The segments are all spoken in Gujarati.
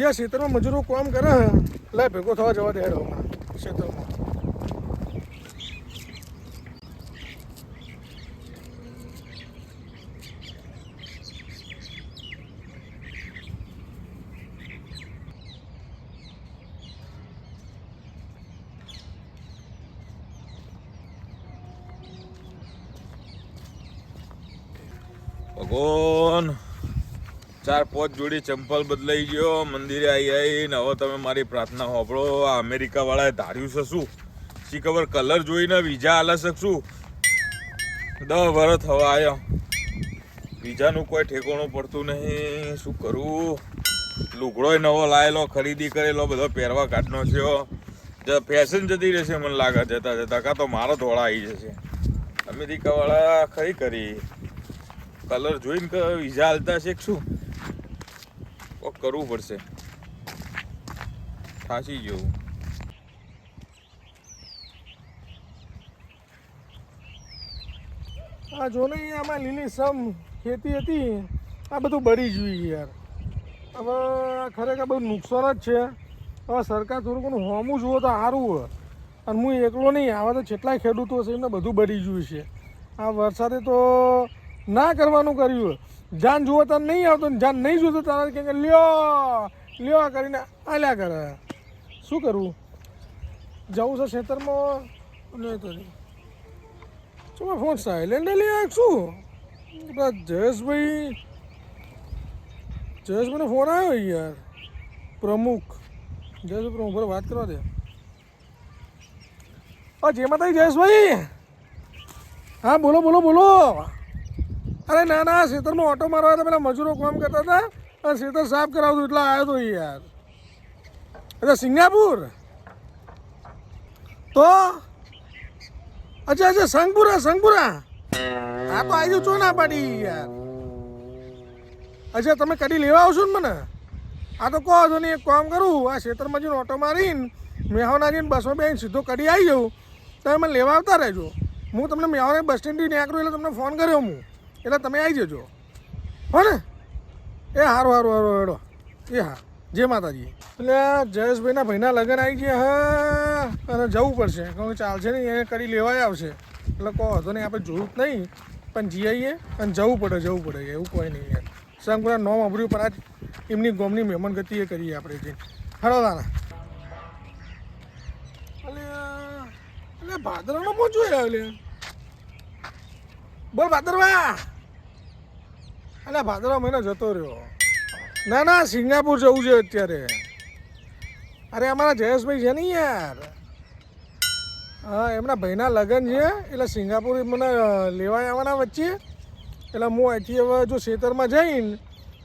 જે ખેતરમાં મજૂરો કામ કરે હે લે ભેગો થવા જવા દે હમણાં ખેતરમાં ભગવાન. ચાર, પાંચ જોડી ચંપલ બદલાઈ ગયો, મંદિરે આવી આવીને હવે તમે મારી પ્રાર્થના હોપળો આ અમેરિકાવાળાએ ધાર્યું છે શું? શી ખબર? કલર જોઈને વિઝા આલે શકશું દસ વર્ષ થવા આવ્યો વિઝાનું કોઈ ઠેકોણું પડતું નહીં. શું કરું? લુગડોય નવો લાયેલો, ખરીદી કરેલો, બધો પહેરવા કાઢનો છે ફેશન જતી રહેશે મને લાગે, જતા જતા. કાં તો મારો ધોળા આવી જશે. અમેરિકાવાળા ખરી કરી કલર જોઈને વિઝા હાલતા છે શું? કોક કરવું પડશે. ફાંસી જવું. આ જો ને આમાં લીલી સમ ખેતી હતી, આ બધું બળી ગયું યાર. હવે ખરેખર બહુ નુકસાન જ છે. હવે સરકાર થોડું ઘણું હોમું જુઓ તો સારું હોય. અને હું એકલો નહીં, આવા તો જેટલાય ખેડૂતો છે એમને બધું બળી ગયું છે. આ વરસાદે તો ના કરવાનું કર્યું. જાન જુઓ તાર નહીં આવતો જાન નહીં જોતો તારા કે લ્યો લ્યો આ કરીને આલ્યા કરે. શું કરવું જવું છે ખેતરમાં? નહીં તો શું ફોન સાયલેન્ટ આવ્યો શું? પેલા જયેશભાઈ, જયેશભાઈનો ફોન આવ્યો યાર. પ્રમુખ. જયેશભાઈ પ્રમુખ બરાબર વાત કરવા દે. જેમાં થઈ જયેશભાઈ? હા, બોલો બોલો બોલો. અરે ના ના ખેતરમાં ઓટો મારવા હતા પેલા મજૂરો કામ કરતા હતા અને ખેતર સાફ કરાવતું એટલે આવ્યો તો યાર. અચ્છા સિંગાપુર? તો? અચ્છા અચ્છા, સંગપુરા સંગપુરા. હા તો આવી છો ના પાડી યાર. અચ્છા, તમે કદી લેવા આવશો ને મને? આ તો કહો છો ને એક કામ કરું, આ ખેતરમાં જઈને ઓટો મારીને મેહોના જઈને બસમાં બે સીધો કડી આવી જાઉં. તમે મને લેવા આવતા રહેજો. હું તમને મેહોને બસ સ્ટેન્ડથી નીકળું એટલે તમને ફોન કર્યો હું. એટલે તમે આવી જજો. હો ને? એ સારું સારું સારું હેડો. એ હા. જય માતાજી. એટલે જયેશભાઈના ભાઈના લગ્ન આવી ગયા હા અને જવું પડશે. કારણ કે ચાલશે નહીં એને કરી લેવાય આવશે. એટલે કહો હતો નહીં, આપણે જોયું જ નહીં, પણ જી આવીએ અને જવું પડે જવું પડે એવું કોઈ નહીં યાર સંગપુરા નોમ અભર્યું પણ આજ એમની ગોમની મહેમાન ગતિએ કરીએ આપણે જઈને. હરો દાદા એટલે અલે ભાદરવાનો આવ્યો બોલ ભાદરવા. અલે ભાદરવા મહિનો જતો રહ્યો. ના ના, સિંગાપુર જવું છે અત્યારે. અરે, અમારા જયેશભાઈ છે ને યાર. હા, એમના ભાઈના લગ્ન છે, એટલે સિંગાપુર મને લેવા આવવાના વચ્ચે. એટલે હું અહીંથી હવે જો ખેતરમાં જઈને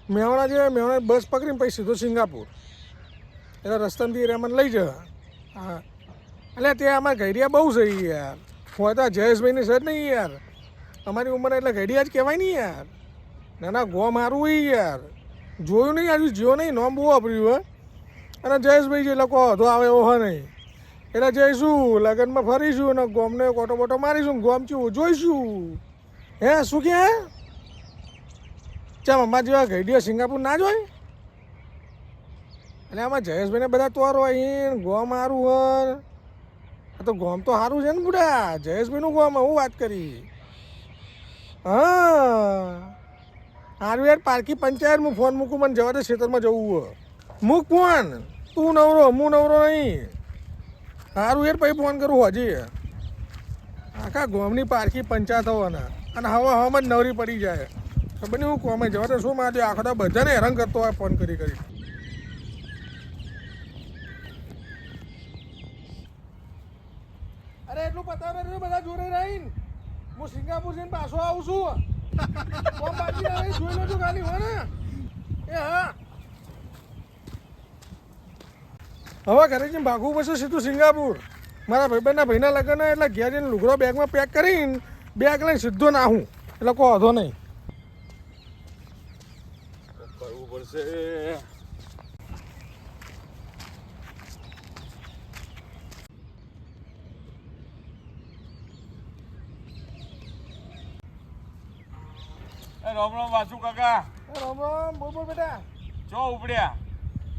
મેવાણા જે, મેવાણા બસ પકડીને પછી સીધો સિંગાપુર. એટલે રસ્તામાંથી એ મને લઈ જા હા. એટલે ત્યાં અમારા ઘડિયા બહુ છે યાર. હું તો જયેશભાઈની સર નહીં યાર. અમારી ઉંમર એટલે ઘડિયા જ કહેવાય નહીં યાર. ના ના ગો મારું હોય યાર. જોયું નહીં આજુ જીઓ નહીં, નોમ બહુ વાપર્યું હે. અને જયેશભાઈ જે લોકો હતો, આવે એવો હોય નહીં. એટલે જઈશું લગ્નમાં ફરીશું અને ગોમને કોટો બોટો મારીશું ગોમ ચીવું જોઈશું. હે, શું કે ચા મમ્મા જેવા ઘડીઓ સિંગાપુર ના જોઈ એટલે આમાં જયેશભાઈને બધા તોર હોય ગોમ સારું હોય તો ગોમ તો સારું છે ને બુડા. જયેશભાઈનું ગોમ, હું વાત કરી. હા. હારું યાર પારકી પંચાયત હું ફોન મૂકું, મને જવા દે, ખેતરમાં જવું હોય. મૂક ફોન. તું નવરો, હું નવરો નહીં. સારું યાર, પછી ફોન કરું હજી. આખા ગોમની પારખી પંચાયત હોવાના. અને હવા હવામાં જ નવરી પડી જાય. ખબર નહીં હું કોમે જવા તો શું મારે આખો તો બધાને હેરાન કરતો હોય ફોન કરી કરી અરે એટલું પતાવે રે બધા જોડે રહીને હું સિંગાપુર જઈને પાછો આવું છું. ના ખાલી ને. એ હા. હવે ઘરે જઈને ભાગવું પડશે સીધું સિંગાપુર. મારા ભાઈબંધના ભાઈના લગ્ન એટલે ઘેર જઈને લુગડો બેગમાં પેક કરીને બેગ લઈને સીધો નાહું. એટલે કોઈ વાંધો નહીં. કરવું પડશે. રામ રામ વાસુ કાકા. રામ રામ બોલ બોલ બેટા. ચો ઉપડ્યા?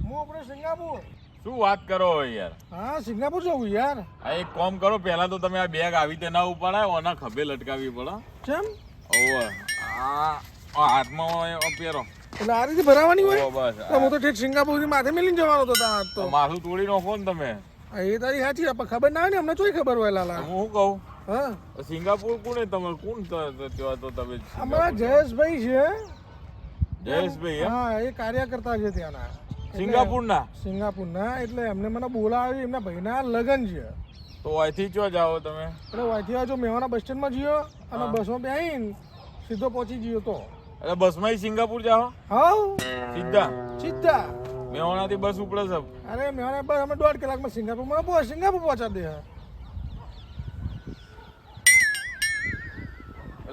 હું આપણે સિંગાપુર. શું વાત કરો યાર? હા સિંગાપુર જવું યાર. આ એક કોમ કરો પહેલા તો તમે આ બેગ આવી તે ના ઉપાડાય ઓના ખભે લટકાવી પડે. કેમ ઓવે આ હાથમાં પહેરો. એટલે આ રીતે ભરાવાની હોય? બસ. હું તો ઠેઠ સિંગાપુરથી માથે મેલીને જવાનો હતો ત્યાં તો. માથું તોડી નાખો ને તમે. હા, એ તારી સાચી પણ ખબર ના હોય ને અમને ચોઈ ખબર હોય લાલા. હું કહું? હા? સિંગાપુર કોને તમે કોણ ત્યાં તો તમે અમારા જયેશભાઈ છે. જયેશભાઈ હા એ કાર્યકર્તા છે ત્યાંના. સિંગાપુરના? સિંગાપુરના એટલે એમને મને બોલાવ્યું એમના ભાઈના લગ્ન છે. તો અહીંથી ચો જાઓ તમે? એટલે વાંચી આજો મેવાના બસ સ્ટેન્ડમાં જયો અને બસમાં બેહીને સીધો પહોંચી ગયો તો. એટલે બસમાં સિંગાપુર જાઓ? હા સીધા? સીધા. મેવાનાથી બસ ઉપડે સબ અરે મેવાના બસ અમે દોઢ કલાકમાં સિંગાપુરમાં સિંગાપુર પહોંચા દે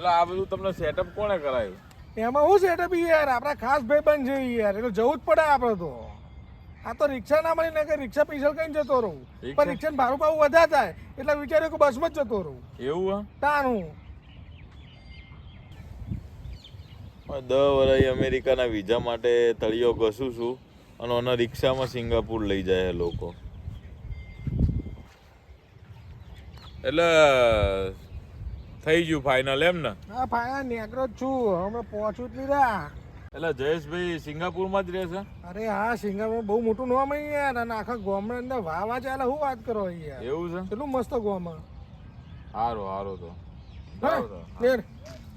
એટલે આ બધું તમને સેટઅપ કોણે કરાયું? એમાં હું સેટઅપ યાર? આપણા ખાસ ભાઈબંધ છે ઈ યાર. એટલે જવું જ પડે આપણે તો. આ તો રિક્ષા ના મળી ને કે રિક્ષા પૈસા કઈ જતો રહું. પણ રિક્ષા ભાડું પાવું વધારે થાય. એટલે વિચાર્યું કે બસમાં જ જતો રહું. એવું હા? તારું દસ વર્ષ અમેરિકાના વિઝા માટે તળિયો ઘસું છું અને એના રિક્ષામાં સિંગાપુર લઈ જાય લોકો. એટલે થઈ ગયું ફાઇનલ એમ ને? હા ફાઇનલ નેકરો જ છું. હમણાં પહોંચું જ નહીં રહ્યા. એટલે જયેશભાઈ સિંગાપુરમાં જ રહેશે અરે હા સિંગાપુર બહુ મોટું નામ અહીંયા અને આખા ગામની અંદર વાહ ચાલે શું વાત કરો અહીંયા? એવું છે? કેટલું મસ્ત ગામ સારું સારું તો. તો.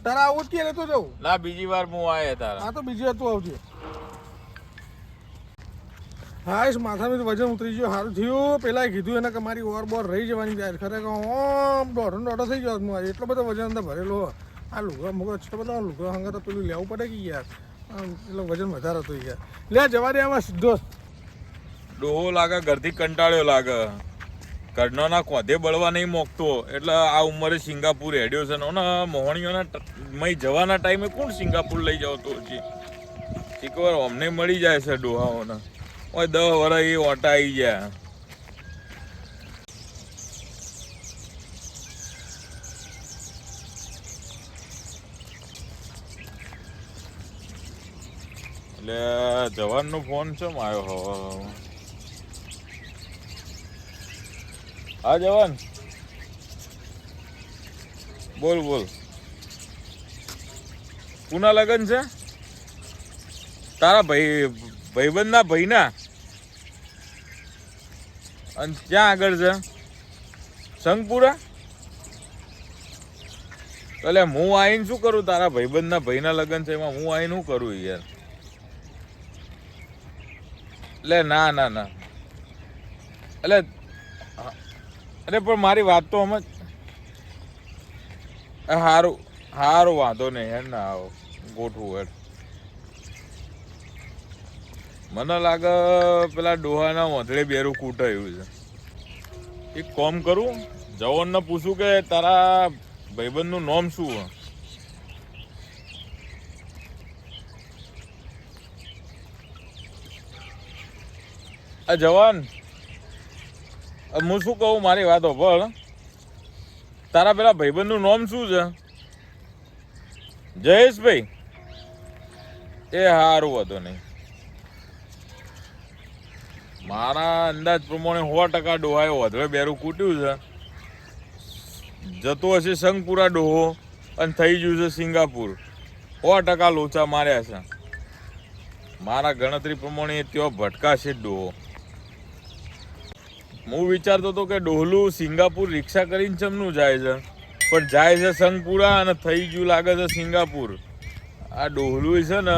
તારા આવું જ કે લેતો જવું ના બીજી વાર હું આયા તારા. હા તો બીજી હતું આવજે. હા, એ માથાનું વજન ઉતરી ગયું, સારું થયું. પેલા કીધું એને કે મારી ઓર બોર રહી જવાની જાય ખરેખર ઓમ દોઢો દોઢો થઈ ગયો આજે. એટલો બધો વજન અંદર ભરેલો આ લુગડા મુગા એટલો બધો લુગડા હંગર તો પેલું લેવું પડે કે યાર? એટલે વજન વધારે હતું યાર. લે, જવા દે આમાં સીધો. ડોહો લાગે, ઘરથી કંટાળ્યો લાગે. ઘરનો ના કોધે બળવા નહીં મોકતો. એટલે આ ઉંમરે સિંગાપુર હેડ્યો છે ને મોહણીઓના મય જવાના ટાઈમે કોણ સિંગાપુર લઈ જાવ તો હજી શીખવાર અમને મળી જાય છે ડોહાઓને. ઓય દસ વર્ષ એ ઓટા આવી ગયા. એટલે જવાનનો ફોન છે આવ્યો હવે હા, જવાન? બોલ બોલ. કુના લગન છે? તારા ભાઈ, ભાઈબંધના ભાઈના? અને ક્યાં આગળ છે સંગપુરા. એટલે હું આવીને શું કરું? તારા ભાઈબંધના ભાઈના લગ્ન છે એમાં હું આવીને શું કરું યાર? એટલે ના ના ના. એટલે અરે, પણ મારી વાત તો સમજ. સારું સારું વાંધો નહીં હેડ ના આવો. ગોઠવું હેડ. મને લાગે પેલા ડોહાના મોઢળે બેરું કૂટાયું છે. એક કોમ કરું, જવાનને પૂછું કે તારા ભાઈબંધનું નામ શું હોય? આ જવાન હું શું કહું મારી વાતો પર? તારા પેલા ભાઈબંધનું નામ શું છે? જયેશભાઈ. એ સારું હતો નહીં. મારા અંદાજ પ્રમાણે સો ટકા ડોહાએ વધવે બેરું કૂટ્યું છે. જતો હશે સંગપુરા ડોહો અને થઈ ગયું છે સિંગાપુર. સો ટકા લોચા માર્યા છે. મારા ગણતરી પ્રમાણે ત્યાં ભટકાશે ડોહો. હું વિચારતો હતો કે ડોહલું સિંગાપુર રિક્ષા કરીને ચમનું જાય છે. પણ જાય છે સંગપુરા અને થઈ ગયું લાગે છે સિંગાપુર. આ ડોહલું છે ને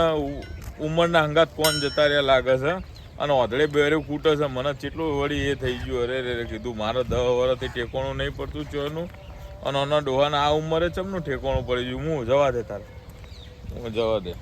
ઉંમરના હંગાત કોણ જતા રહ્યા લાગે છે. અને ઓધળે બેરે કૂટે છે. મને કેટલું વળી એ થઈ ગયું. અરે રે રે કીધું, મારે દસ વર્ષથી ઠેકોણું નહીં પડતું ચોનું. અને આના ડોહાના આ ઉંમરે ચમનું ઠેકોણું પડી ગયું? હું જવા દે તારે. હું જવા દે.